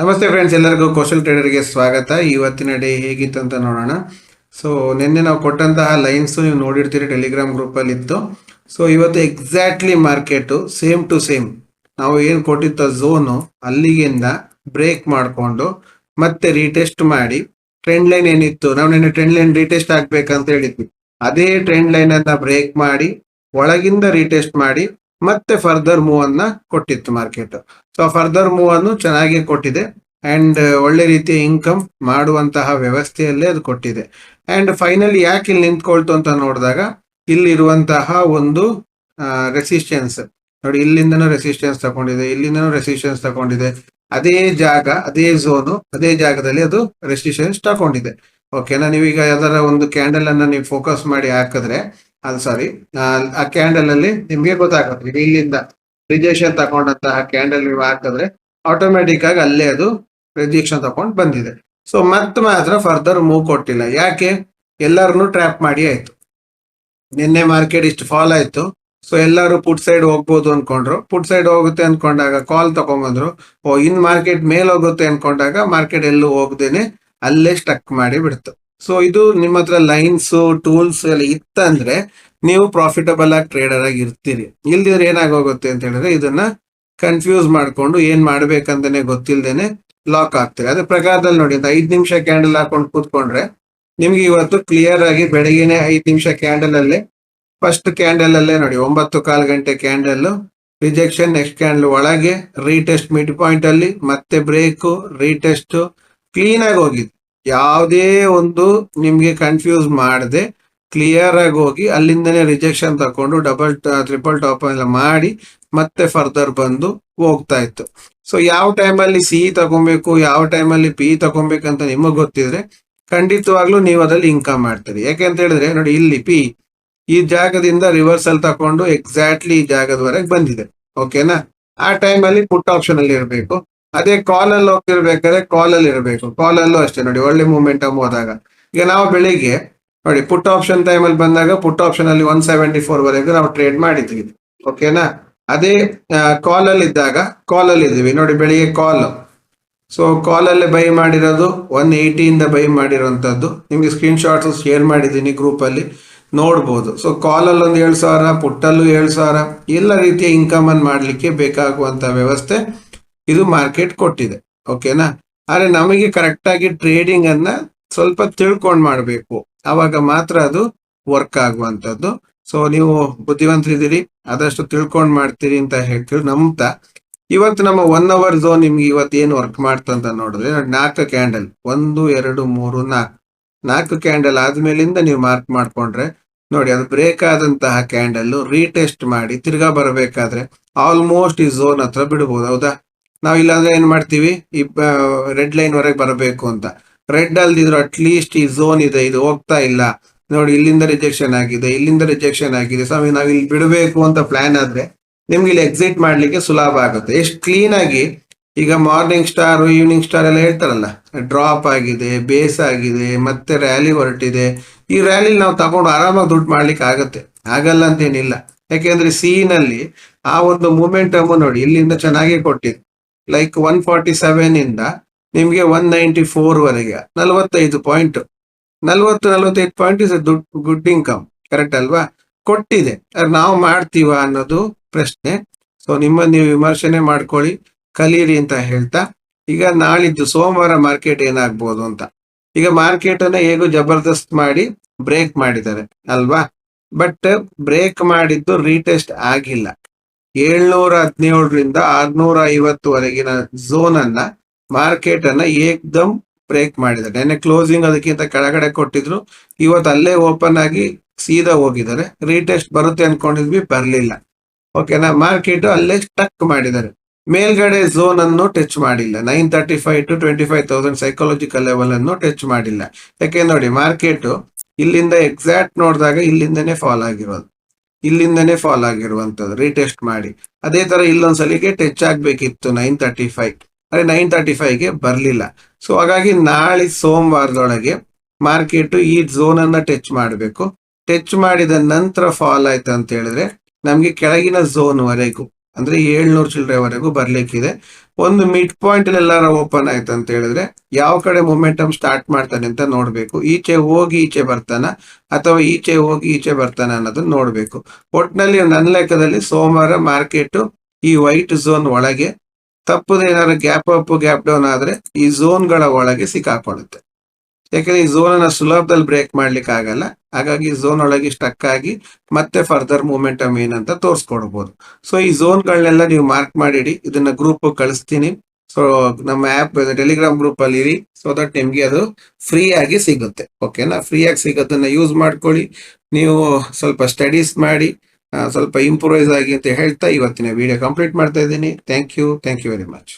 ನಮಸ್ತೆ ಫ್ರೆಂಡ್ಸ್ ಎಲ್ಲರಿಗೂ ಕೌಶಲ್ ಟ್ರೇಡರ್ಗೆ ಸ್ವಾಗತ. ಇವತ್ತಿನ ಡೇ ಹೇಗಿತ್ತು ಅಂತ ನೋಡೋಣ. ಸೊ ನಿನ್ನೆ ನಾವು ಕೊಟ್ಟಂತಹ ಲೈನ್ಸ್ ನೀವು ನೋಡಿರ್ತೀರಿ ಟೆಲಿಗ್ರಾಮ್ ಗ್ರೂಪಲ್ಲಿ ಇತ್ತು. ಸೊ ಇವತ್ತು exactly market same to same ನಾವು ಏನು ಕೊಟ್ಟಿದ್ದ ಝೋನು ಅಲ್ಲಿಗಿಂದ ಬ್ರೇಕ್ ಮಾಡಿಕೊಂಡು ಮತ್ತೆ ರೀಟೆಸ್ಟ್ ಮಾಡಿ. ಟ್ರೆಂಡ್ ಲೈನ್ ಏನಿತ್ತು? ನಾವು ನಿನ್ನೆ ಟ್ರೆಂಡ್ ಲೈನ್ ರೀಟೆಸ್ಟ್ ಆಗ್ಬೇಕಂತ ಹೇಳಿದ್ವಿ. ಅದೇ ಟ್ರೆಂಡ್ ಲೈನ್ ಅನ್ನ ಬ್ರೇಕ್ ಮಾಡಿ, ಒಳಗಿಂದ ರೀಟೆಸ್ಟ್ ಮಾಡಿ ಮತ್ತೆ ಫರ್ದರ್ ಮೂವ್ ಅನ್ನ ಕೊಟ್ಟಿತ್ತು ಮಾರ್ಕೆಟ್ ಸೊ ಫರ್ದರ್ ಮೂವ್ ಅನ್ನು ಚೆನ್ನಾಗಿ ಕೊಟ್ಟಿದೆ. ಅಂಡ್ ಒಳ್ಳೆ ರೀತಿಯ ಇನ್ಕಮ್ ಮಾಡುವಂತಹ ವ್ಯವಸ್ಥೆಯಲ್ಲೇ ಅದು ಕೊಟ್ಟಿದೆ. ಅಂಡ್ ಫೈನಲಿ ಯಾಕೆ ಇಲ್ಲಿ ನಿಂತ್ಕೊಳ್ತು ಅಂತ ನೋಡಿದಾಗ, ಇಲ್ಲಿರುವಂತಹ ಒಂದು ರೆಸಿಸ್ಟೆನ್ಸ್ ನೋಡಿ, ಇಲ್ಲಿಂದನೂ ರೆಸಿಸ್ಟೆನ್ಸ್ ತಗೊಂಡಿದೆ, ಇಲ್ಲಿಂದನೂ ರೆಸಿಸ್ಟೆನ್ಸ್ ತಗೊಂಡಿದೆ. ಅದೇ ಜಾಗ, ಅದೇ ಝೋನು ಅದೇ ಜಾಗದಲ್ಲಿ ಅದು ರೆಸಿಸ್ಟೆನ್ಸ್ ತಗೊಂಡಿದೆ. ಓಕೆನಾ ನೀವೀಗ ಯಾವ್ದಾರ ಒಂದು ಕ್ಯಾಂಡಲ್ ಅನ್ನ ನೀವು ಫೋಕಸ್ ಮಾಡಿ ಹಾಕಿದ್ರೆ ಅದು ಸಾರಿ ಆ ಕ್ಯಾಂಡಲ್ ಅಲ್ಲಿ ನಿಮ್ಗೆ ಗೊತ್ತಾಗುತ್ತೆ. ನೀವು ಇಲ್ಲಿಂದ ರಿಜೆಕ್ಷನ್ ತಗೊಂಡಂತಹ ಕ್ಯಾಂಡಲ್ ನೀವು ಹಾಕಿದ್ರೆ ಆಟೋಮೆಟಿಕ್ ಆಗಿ ಅಲ್ಲೇ ಅದು ರಿಜೆಕ್ಷನ್ ತಗೊಂಡು ಬಂದಿದೆ. ಸೊ ಮತ್ತೆ ಮಾತ್ರ ಫರ್ದರ್ ಮೂವ್ ಕೊಟ್ಟಿಲ್ಲ. ಯಾಕೆ? ಎಲ್ಲರನ್ನು ಟ್ರ್ಯಾಪ್ ಮಾಡಿ ಆಯ್ತು. ನಿನ್ನೆ ಮಾರ್ಕೆಟ್ ಇಷ್ಟು ಫಾಲ್ ಆಯ್ತು. ಸೊ ಎಲ್ಲರೂ ಪುಟ್ ಸೈಡ್ ಹೋಗ್ಬೋದು ಅನ್ಕೊಂಡ್ರು. ಪುಟ್ ಸೈಡ್ ಹೋಗುತ್ತೆ ಅನ್ಕೊಂಡಾಗ ಕಾಲ್ ತಗೊಂಬಂದ್ರು. ಓ, ಇನ್ ಮಾರ್ಕೆಟ್ ಮೇಲೆ ಹೋಗುತ್ತೆ ಅನ್ಕೊಂಡಾಗ ಮಾರ್ಕೆಟ್ ಎಲ್ಲೂ ಹೋಗದೇನೆ ಅಲ್ಲೇ ಸ್ಟಕ್ ಮಾಡಿ ಬಿಡ್ತು. ಸೊ ಇದು ನಿಮ್ಮ ಹತ್ರ ಲೈನ್ಸ್ ಟೂಲ್ಸ್ ಎಲ್ಲ ಇತ್ತಂದ್ರೆ ನೀವು ಪ್ರಾಫಿಟಬಲ್ ಆಗಿ ಟ್ರೇಡರ್ ಆಗಿ ಇರ್ತೀರಿ. ಇಲ್ದಿದ್ರೆ ಏನಾಗೋಗುತ್ತೆ ಅಂತ ಹೇಳಿದ್ರೆ ಇದನ್ನ ಕನ್ಫ್ಯೂಸ್ ಮಾಡ್ಕೊಂಡು ಏನ್ ಮಾಡ್ಬೇಕಂತಾನೆ ಗೊತ್ತಿಲ್ಲದೇನೆ ಲಾಕ್ ಆಗ್ತೀರಿ. ಅದ್ರ ಪ್ರಕಾರದಲ್ಲಿ ನೋಡಿ ಐದ್ ನಿಮಿಷ ಕ್ಯಾಂಡಲ್ ಹಾಕೊಂಡು ಕೂತ್ಕೊಂಡ್ರೆ ನಿಮ್ಗೆ ಇವತ್ತು ಕ್ಲಿಯರ್ ಆಗಿ ಬೆಳಗ್ಗೆನೆ ಐದು ನಿಮಿಷ ಕ್ಯಾಂಡಲ್ ಅಲ್ಲೇ ಫಸ್ಟ್ ಕ್ಯಾಂಡಲ್ ಅಲ್ಲೇ ನೋಡಿ, ಒಂಬತ್ತು ಕಾಲು ಗಂಟೆ ಕ್ಯಾಂಡಲ್ ರಿಜೆಕ್ಷನ್ ನೆಕ್ಸ್ಟ್ ಕ್ಯಾಂಡಲ್ ಒಳಗೆ ರೀಟೆಸ್ಟ್ ಮಿಡ್ ಪಾಯಿಂಟ್ ಅಲ್ಲಿ, ಮತ್ತೆ ಬ್ರೇಕು ರೀಟೆಸ್ಟ್ ಕ್ಲೀನ್ ಆಗಿ ಹೋಗಿದ್ದು ಯಾವುದೇ ಒಂದು ನಿಮಗೆ ಕನ್ಫ್ಯೂಸ್ ಮಾಡದೆ ಕ್ಲಿಯರ್ ಆಗಿ ಹೋಗಿ ಅಲ್ಲಿಂದನೇ ರಿಜೆಕ್ಷನ್ ತಕೊಂಡು ಡಬಲ್ ಟ್ರಿಪಲ್ ಟಾಪ್ ಎಲ್ಲ ಮಾಡಿ ಮತ್ತೆ ಫರ್ದರ್ ಬಂದು ಹೋಗ್ತಾ ಇತ್ತು. ಸೊ ಯಾವ ಟೈಮಲ್ಲಿ ಸಿ ತಗೊಬೇಕು, ಯಾವ ಟೈಮಲ್ಲಿ ಪಿ ತಗೊಬೇಕಂತ ನಿಮಗೆ ಗೊತ್ತಿದ್ರೆ ಖಂಡಿತವಾಗ್ಲೂ ನೀವು ಅದ್ರಲ್ಲಿ ಇನ್ಕಮ್ ಮಾಡ್ತೀರಿ. ಯಾಕೆ ಅಂತ ಹೇಳಿದ್ರೆ, ನೋಡಿ ಇಲ್ಲಿ ಪಿ ಈ ಜಾಗದಿಂದ ರಿವರ್ಸಲ್ ತಕೊಂಡು ಎಕ್ಸಾಕ್ಟ್ಲಿ ಈ ಜಾಗದವರೆಗೆ ಬಂದಿದೆ. ಓಕೆನಾ ಆ ಟೈಮಲ್ಲಿ ಪುಟ್ ಆಪ್ಷನ್ ಅಲ್ಲಿ ಇರಬೇಕು. ಅದೇ ಕಾಲ್ ಅಲ್ಲಿ ಹೋಗ್ತಿರ್ಬೇಕಾದ್ರೆ ಅಲ್ಲಿ ಇರಬೇಕು. ಕಾಲ್ ಅಲ್ಲೂ ಅಷ್ಟೇ. ನೋಡಿ, ಒಳ್ಳೆ ಮೂಮೆಂಟಮ್ ಹೋದಾಗ. ಈಗ ನಾವು ಬೆಳಿಗ್ಗೆ, ನೋಡಿ ಪುಟ್ ಆಪ್ಷನ್ ಟೈಮಲ್ಲಿ ಬಂದಾಗ ಪುಟ್ ಆಪ್ಷನ್ ಅಲ್ಲಿ ಒನ್ ಸೆವೆಂಟಿ ಫೋರ್ ವರೆಗೂ ನಾವು ಟ್ರೇಡ್ ಮಾಡಿದ್ವಿ. ಓಕೆನಾ ಅದೇ ಕಾಲ್ ಅಲ್ಲಿ ಇದ್ದಾಗ ಕಾಲ್ ಅಲ್ಲಿ ಇದ್ವಿ. ನೋಡಿ, ಬೆಳಿಗ್ಗೆ ಕಾಲ್ ಸೊ ಅಲ್ಲಿ ಬೈ ಮಾಡಿರೋದು ಒನ್ ಏಯ್ಟಿಯಿಂದ ಬೈ ಮಾಡಿರೋಂಥದ್ದು ನಿಮ್ಗೆ ಸ್ಕ್ರೀನ್ ಶಾಟ್ಸ್ ಶೇರ್ ಮಾಡಿದ್ದೀನಿ ಗ್ರೂಪ್ ಅಲ್ಲಿ. ನೋಡ್ಬೋದು. ಸೊ ಕಾಲಲ್ಲಿ ಒಂದು ಏಳು ಸಾವಿರ ಪುಟ್ಟಲ್ಲೂ ಏಳು ಸಾವಿರ. ಎಲ್ಲ ರೀತಿಯ ಇನ್ಕಮ್ ಅನ್ನು ಮಾಡಲಿಕ್ಕೆ ಬೇಕಾಗುವಂತ ವ್ಯವಸ್ಥೆ ಇದು ಮಾರ್ಕೆಟ್ ಕೊಟ್ಟಿದೆ ಓಕೆನಾ ಆದ್ರೆ ನಮಗೆ ಕರೆಕ್ಟ್ ಆಗಿ ಟ್ರೇಡಿಂಗ್ ಅನ್ನ ಸ್ವಲ್ಪ ತಿಳ್ಕೊಂಡ್ ಮಾಡಬೇಕು. ಅವಾಗ ಮಾತ್ರ ಅದು ವರ್ಕ್ ಆಗುವಂತದ್ದು ಸೊ ನೀವು ಬುದ್ಧಿವಂತರಿದ್ದೀರಿ, ಆದಷ್ಟು ತಿಳ್ಕೊಂಡ್ ಮಾಡ್ತೀರಿ ಅಂತ ಹೇಳ್ತೀವಿ ನಂಬ್ತಾ. ಇವತ್ತು ನಮ್ಮ ಒನ್ ಅವರ್ ಝೋನ್ ನಿಮ್ಗೆ ಇವತ್ತು ಏನು ವರ್ಕ್ ಮಾಡ್ತಂತ ನೋಡಿದ್ರೆ ನೋಡಿ ನಾಲ್ಕು ಕ್ಯಾಂಡಲ್ ಒಂದು, ಎರಡು, ಮೂರು, ನಾಲ್ಕು. ನಾಲ್ಕು ಕ್ಯಾಂಡಲ್ ಆದ್ಮೇಲಿಂದ ನೀವು ಮಾರ್ಕ್ ಮಾಡ್ಕೊಂಡ್ರೆ, ನೋಡಿ ಅದು ಬ್ರೇಕ್ ಆದಂತಹ ಕ್ಯಾಂಡಲ್ ರೀಟೆಸ್ಟ್ ಮಾಡಿ ತಿರ್ಗಾ ಬರಬೇಕಾದ್ರೆ ಆಲ್ಮೋಸ್ಟ್ ಈ ಝೋನ್ ಹತ್ರ ಬಿಡ್ಬೋದು, ಹೌದಾ? ನಾವ್ ಇಲ್ಲಾಂದ್ರೆ ಏನ್ ಮಾಡ್ತೀವಿ? ಈ ರೆಡ್ ಲೈನ್ ವರೆಗೆ ಬರಬೇಕು ಅಂತ. ರೆಡ್ ಅಲ್ದಿದ್ರು ಅಟ್ಲೀಸ್ಟ್ ಈ ಝೋನ್ ಇದೆ, ಇದು ಹೋಗ್ತಾ ಇಲ್ಲ. ನೋಡಿ, ಇಲ್ಲಿಂದ ರಿಜೆಕ್ಷನ್ ಆಗಿದೆ, ಇಲ್ಲಿಂದ ರಿಜೆಕ್ಷನ್ ಆಗಿದೆ. ಸ್ವಾಮಿ, ನಾವು ಇಲ್ಲಿ ಬಿಡಬೇಕು ಅಂತ ಪ್ಲಾನ್ ಆದ್ರೆ ನಿಮ್ಗೆ ಇಲ್ಲಿ ಎಕ್ಸಿಟ್ ಮಾಡ್ಲಿಕ್ಕೆ ಸುಲಭ ಆಗುತ್ತೆ. ಎಷ್ಟು ಕ್ಲೀನ್ ಆಗಿ, ಈಗ ಮಾರ್ನಿಂಗ್ ಸ್ಟಾರ್ ಈವ್ನಿಂಗ್ ಸ್ಟಾರ್ ಎಲ್ಲ ಹೇಳ್ತಾರಲ್ಲ ಡ್ರಾಪ್ ಆಗಿದೆ ಬೇಸ್ ಆಗಿದೆ, ಮತ್ತೆ ರ್ಯಾಲಿ ಹೊರಟಿದೆ. ಈ ರ್ಯಾಲಿ ನಾವು ತಗೊಂಡು ಆರಾಮಾಗಿ ದುಡ್ಡು ಮಾಡ್ಲಿಕ್ಕೆ ಆಗತ್ತೆ. ಆಗಲ್ಲ ಅಂತ ಏನಿಲ್ಲ ಯಾಕೆಂದ್ರೆ ಸಿ ನಲ್ಲಿ ಆ ಒಂದು ಮೂಮೆಂಟಮ್ ನೋಡಿ, ಇಲ್ಲಿಂದ ಚೆನ್ನಾಗಿ ಕೊಟ್ಟಿದೆ. ಲೈಕ್ ಒನ್ ಫಾರ್ಟಿ ಸೆವೆನ್ ಇಂದ ನಿಮ್ಗೆ ಒನ್ ನೈಂಟಿ ಫೋರ್ ವರೆಗೆ, ನಲವತ್ತೈದು ಪಾಯಿಂಟ್ ನಲ್ವತ್ತು, ನಲವತ್ತೈದು ಪಾಯಿಂಟ್ ಇಸ್ ದುಡ್ ಗುಡ್ ಇನ್ಕಮ್ ಕರೆಕ್ಟ್ ಅಲ್ವಾ? ಕೊಟ್ಟಿದೆ. ನಾವು ಮಾಡ್ತೀವ ಅನ್ನೋದು ಪ್ರಶ್ನೆ. ಸೊ ನಿಮ್ಮ ನೀವು ವಿಮರ್ಶನೆ ಮಾಡ್ಕೊಳ್ಳಿ, ಕಲೀರಿ ಅಂತ ಹೇಳ್ತಾ, ಈಗ ನಾಳಿದ್ದು ಸೋಮವಾರ ಮಾರ್ಕೆಟ್ ಏನಾಗ್ಬೋದು ಅಂತ. ಈಗ ಮಾರ್ಕೆಟ್ ಅನ್ನ ಹೇಗೂ ಜಬರ್ದಸ್ತ್ ಮಾಡಿ ಬ್ರೇಕ್ ಮಾಡಿದ್ದಾರೆ, ಅಲ್ವಾ? ಬಟ್ ಬ್ರೇಕ್ ಮಾಡಿದ್ದು ರೀಟೆಸ್ಟ್ ಆಗಿಲ್ಲ. ಏಳ್ನೂರ ಹದಿನೇಳರಿಂದ ಆರ್ನೂರ ಐವತ್ತುವರೆಗಿನ ಝೋನ್ ಅನ್ನ ಮಾರ್ಕೆಟ್ ಅನ್ನ ಏಕ್ದಮ್ ಬ್ರೇಕ್ ಮಾಡಿದ್ದಾರೆ. ನೆನ್ನೆ ಕ್ಲೋಸಿಂಗ್ ಅದಕ್ಕಿಂತ ಕೆಳಗಡೆ ಕೊಟ್ಟಿದ್ರು. ಇವತ್ತು ಅಲ್ಲೇ ಓಪನ್ ಆಗಿ ಸೀದಾ ಹೋಗಿದ್ದಾರೆ. ರೀಟೆಸ್ಟ್ ಬರುತ್ತೆ ಅನ್ಕೊಂಡಿದ್ವಿ, ಬರ್ಲಿಲ್ಲ. ಓಕೆನಾ ಮಾರ್ಕೆಟ್ ಅಲ್ಲೇ ಸ್ಟಕ್ ಮಾಡಿದ್ದಾರೆ. ಮೇಲ್ಗಡೆ ಝೋನ್ ಅನ್ನು ಟಚ್ ಮಾಡಿಲ್ಲ. Nine thirty five to twenty five thousand psychological level ಅನ್ನು ಟಚ್ ಮಾಡಿಲ್ಲ. ಯಾಕೆ ನೋಡಿ ಮಾರ್ಕೆಟ್ ಇಲ್ಲಿಂದ ಎಕ್ಸಾಕ್ಟ್ ನೋಡಿದಾಗ ಇಲ್ಲಿಂದನೇ ಫಾಲ್ ಆಗಿರೋದು. ಇಲ್ಲಿಂದನೇ ಫಾಲ್ ಆಗಿರುವಂತದ್ದು ರೀಟೆಸ್ಟ್ ಮಾಡಿ. ಅದೇ ತರ ಇಲ್ಲೊಂದ್ಸಲಿಗೆ ಟಚ್ ಆಗ್ಬೇಕಿತ್ತು ನೈನ್ ತರ್ಟಿ ಫೈವ್ ಅದೇ ನೈನ್ ತರ್ಟಿ ಫೈವ್ಗೆ ಬರಲಿಲ್ಲ. ಸೊ ಹಾಗಾಗಿ ನಾಳೆ ಸೋಮವಾರದೊಳಗೆ ಮಾರ್ಕೆಟ್ ಈ ಝೋನ್ ಅನ್ನ ಟಚ್ ಮಾಡಬೇಕು. ಟಚ್ ಮಾಡಿದ ನಂತರ ಫಾಲ್ ಆಯ್ತು ಅಂತ ಹೇಳಿದ್ರೆ ನಮ್ಗೆ ಕೆಳಗಿನ ಝೋನ್ ವರೆಗೂ ಅಂದ್ರೆ ಏಳ್ನೂರು ಚಿಲ್ಲರೆವರೆಗೂ ಬರ್ಲಿಕ್ಕಿದೆ. ಒಂದು ಮಿಡ್ ಪಾಯಿಂಟ್ ಎಲ್ಲಾರ ಓಪನ್ ಆಯ್ತು ಅಂತ ಹೇಳಿದ್ರೆ ಯಾವ ಕಡೆ ಮೊಮೆಂಟಮ್ ಸ್ಟಾರ್ಟ್ ಮಾಡ್ತಾನೆ ಅಂತ ನೋಡ್ಬೇಕು. ಈಚೆ ಹೋಗಿ ಈಚೆ ಬರ್ತಾನ ಅಥವಾ ಈಚೆ ಹೋಗಿ ಈಚೆ ಬರ್ತಾನ ಅನ್ನೋದನ್ನ ನೋಡ್ಬೇಕು. ಒಟ್ನಲ್ಲಿ ನನ್ನ ಲೆಕ್ಕದಲ್ಲಿ ಸೋಮವಾರ ಮಾರ್ಕೆಟ್ ಈ ವೈಟ್ ಝೋನ್ ಒಳಗೆ ತಪ್ಪದ ಏನಾದ್ರು ಗ್ಯಾಪ್ ಅಪ್ ಗ್ಯಾಪ್ ಡೌನ್ ಆದ್ರೆ ಈ ಝೋನ್ಗಳ ಒಳಗೆ ಸಿಕ್ಕಾಕೊಳ್ಳುತ್ತೆ. ಯಾಕಂದ್ರೆ ಈ ಝೋನ್ ಅನ್ನ ಸುಲಭದಲ್ಲಿ ಬ್ರೇಕ್ ಮಾಡ್ಲಿಕ್ಕೆ ಆಗಲ್ಲ ಹಾಗಾಗಿ ಝೋನ್ ಒಳಗೆ ಸ್ಟಕ್ ಆಗಿ ಮತ್ತೆ ಫರ್ದರ್ ಮೂಮೆಂಟಮ್ ಏನಂತ ತೋರಿಸ್ಕೊಡ್ಬೋದು. ಸೊ ಈ ಝೋನ್ಗಳನ್ನೆಲ್ಲ ನೀವು ಮಾರ್ಕ್ ಮಾಡಿಡಿ. ಇದನ್ನ ಗ್ರೂಪ್ ಕಳಿಸ್ತೀನಿ. ಸೊ ನಮ್ಮ ಆಪ್ ಟೆಲಿಗ್ರಾಮ್ ಗ್ರೂಪ್ ಅಲ್ಲಿ ಇರಿ. ಸೊ ದಟ್ ನಿಮ್ಗೆ ಅದು ಫ್ರೀ ಆಗಿ ಸಿಗುತ್ತೆ. ಓಕೆನಾ ಫ್ರೀ ಆಗಿ ಸಿಗೋದನ್ನ ಯೂಸ್ ಮಾಡ್ಕೊಳ್ಳಿ. ನೀವು ಸ್ವಲ್ಪ ಸ್ಟಡೀಸ್ ಮಾಡಿ ಸ್ವಲ್ಪ ಇಂಪ್ರೂವೈಸ್ ಆಗಿ ಅಂತ ಹೇಳ್ತಾ ಇವತ್ತಿನ ವಿಡಿಯೋ ಕಂಪ್ಲೀಟ್ ಮಾಡ್ತಾ ಇದ್ದೀನಿ. Thank you thank you very much